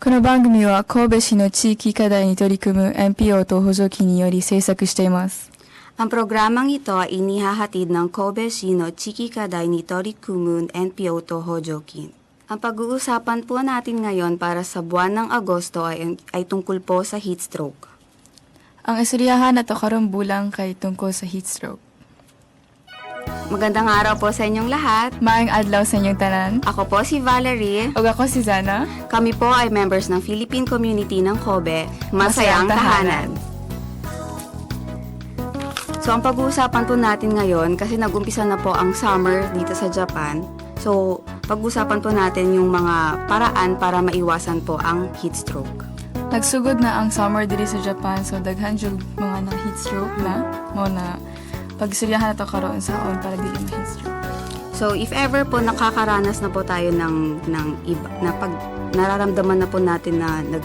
この番組は神戸市の地域課題に取り組む NPO と補助金により制作しています。 Ang programang ito ay inihahatid ng Kobe Shino Chikikaday ni Tori Kumun NPO Toho Jokin. Ang pag-uusapan po natin ngayon para sa buwan ng Agosto ay, ay tungkol po sa heat stroke. Ang istoryahan na to karong bulang kay tungkol sa heat stroke. Magandang araw po sa inyong lahat. Maayong adlaw sa inyong tanan. Ako po si Valerie. Ug ako si Zana. Kami po ay members ng Philippine Community ng Kobe. Masayang Masayang Tahanan. So, ang pag-uusapan po natin ngayon, kasi nag-umpisa na po ang summer dito sa Japan. So, pag-uusapan po natin yung mga paraan para maiwasan po ang heat stroke. Nagsugod na ang summer diri sa Japan so daghan jud mga na heat stroke na mo na pagsuryahan na to karon sa on para dili ma heat stroke. So, if ever po nakakaranas na po tayo ng, ng iba, na pag nararamdaman na po natin na nag,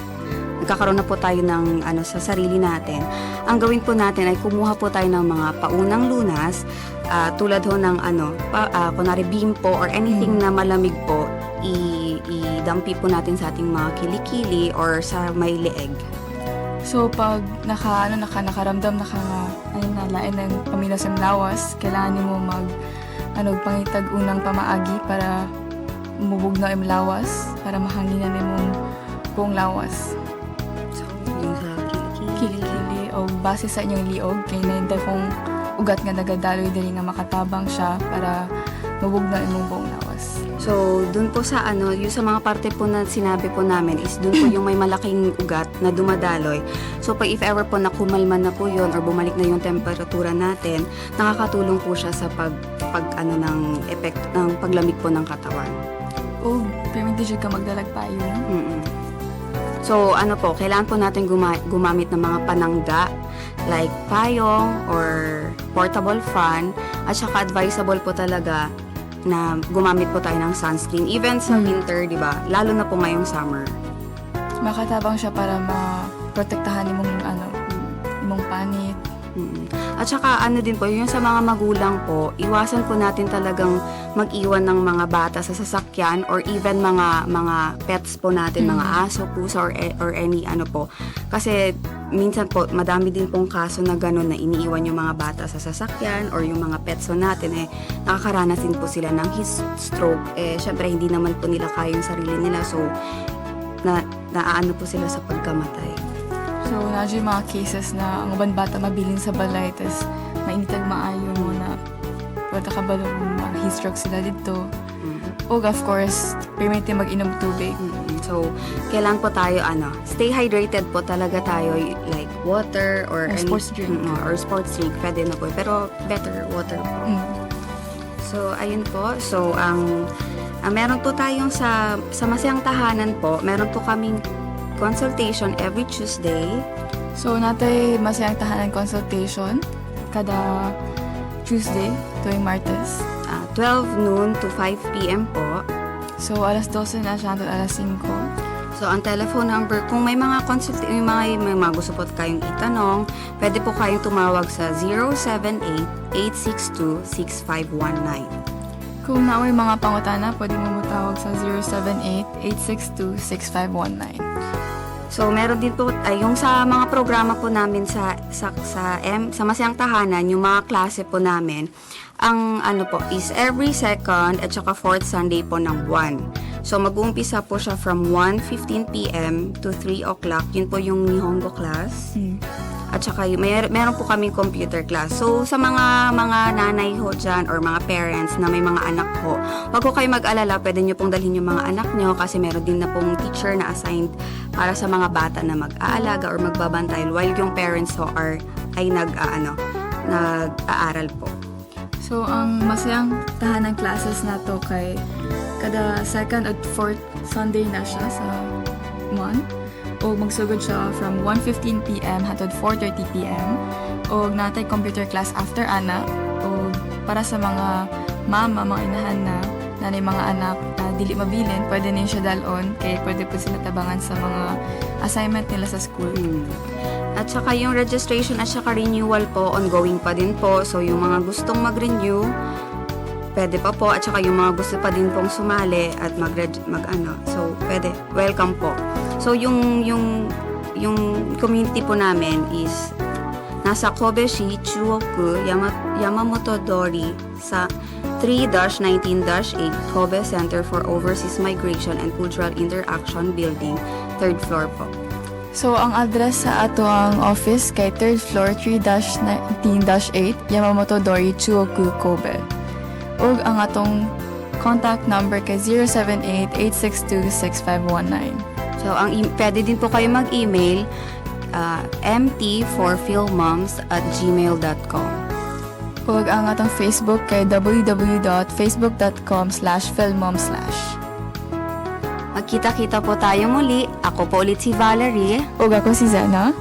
nagkakaroon na po tayo ng ano sa sarili natin, ang gawin po natin ay kumuha po tayo ng mga paunang lunas, ah, tulad ho ng ano, pa, ah, kunwari beam po or anything na malamig po, i- idampi po natin sa ating mga kilikili or sa may leeg. So pag naka ano naka nakaramdam naka ano na lain ng pamilya sa lawas, kailangan nimo mag ano pangitag unang pamaagi para mubog na im lawas para mahanginan nimo buong lawas. So, yung sa kilikili. O base sa inyong liog kay nainda kung ugat nga nagadaloy diri nga makatabang siya para mubog na imong buong lawas. So, dun po sa ano, yung sa mga parte po na sinabi po namin is dun po yung may malaking ugat na dumadaloy. So, pag if ever po nakumalman na po yun or bumalik na yung temperatura natin, nakakatulong po siya sa pag, pag ano ng effect ng paglamig po ng katawan. O permiti siya ka magdalag pa yun. Mm-mm. So, ano po, kailangan po natin guma- gumamit ng mga panangga like payong or portable fan at saka advisable po talaga na gumamit po tayo ng sunscreen even sa Mm. winter, di ba? Lalo na po ngayong summer. Makatabang siya para ma-protektahan imong ano imong panit. Mm. At saka ano din po, yung sa mga magulang po, iwasan po natin talagang mag-iwan ng mga bata sa sasakyan or even mga mga pets po natin, Mm. mga aso, pusa or, or any ano po. Kasi minsan po, madami din pong kaso na gano'n na iniiwan yung mga bata sa sasakyan or yung mga pets po natin eh, nakakaranas din po sila ng heat stroke. Eh, syempre hindi naman po nila kaya yung sarili nila. So, na, naaano po sila sa pagkamatay. So, na yung mga cases na ang uban bata mabilin sa balay, tas mainitag maayo mo na wala ka ba mga heat stroke sila dito. Mm. O of course, permiti mag-inom tubig. Mm, So, kailangan po tayo, ano, stay hydrated po talaga tayo, like water or, Or sports drink. Mm, or sports drink, pwede na po. Pero better water po. Mm. So, ayun po. So, ang, ang meron po tayong sa, sa Masayang Tahanan po, meron po kaming consultation every Tuesday. So, natay masayang tahanan consultation kada Tuesday tuwing Martes. ah, 12 noon to 5 p.m. po. So, alas 12 na siya hanggang alas 5. So, ang telephone number, kung may mga consult, may mga, may mga gusto po kayong itanong, pwede po kayong tumawag sa 078-862-6519. Kung na may mga pangutana, pwede mo matawag sa 078-862-6519. So, meron din po, ay, yung sa mga programa po namin sa, sa, sa, M, sa Masayang Tahanan, yung mga klase po namin, ang ano po, is every second at saka fourth Sunday po ng 1. So, mag-uumpisa po siya from 1.15pm to 3 o'clock. Yun po yung Nihongo class. Mm. At saka may, meron po kaming computer class. So sa mga mga nanay ho dyan or mga parents na may mga anak ho, wag ko kayo mag-alala, pwede nyo pong dalhin yung mga anak nyo kasi meron din na pong teacher na assigned para sa mga bata na mag-aalaga or magbabantay while yung parents ho are ay nag ano nag-aaral po. So, ang masayang tahanan classes na to kay kada second at fourth Sunday na siya sa month. O magsugod siya from 1.15pm hatod 4.30pm. O natay computer class after ana. O para sa mga mama, mga inahan na nanay mga anak na dili mabilin, pwede din siya dalon kay pwede po sila tabangan sa mga assignment nila sa school. Hmm. At saka yung registration at saka renewal po, ongoing pa din po. So yung mga gustong mag-renew, pwede pa po. At saka yung mga gusto pa din pong sumali at mag, mag ano. So, pwede. Welcome po. So, yung, yung, yung community po namin is nasa Kobeshi, Chuoku, Yama, Yamamoto Dori sa 3-19-8 Kobe Center for Overseas Migration and Cultural Interaction Building, third floor po. So, ang address sa ato ang office kay 3rd floor 3-19-8 Yamamoto Dori, Chuoku, Kobe. Ug ang atong contact number kay 078-862-6519. So, ang e- pwede din po kayo mag-email uh, mt4philmoms at gmail.com. Ug ang atong Facebook kay www.facebook.com slash filmom slash. Magkita-kita po tayo muli. Ako po ulit si Valerie. Ug ako si Zena.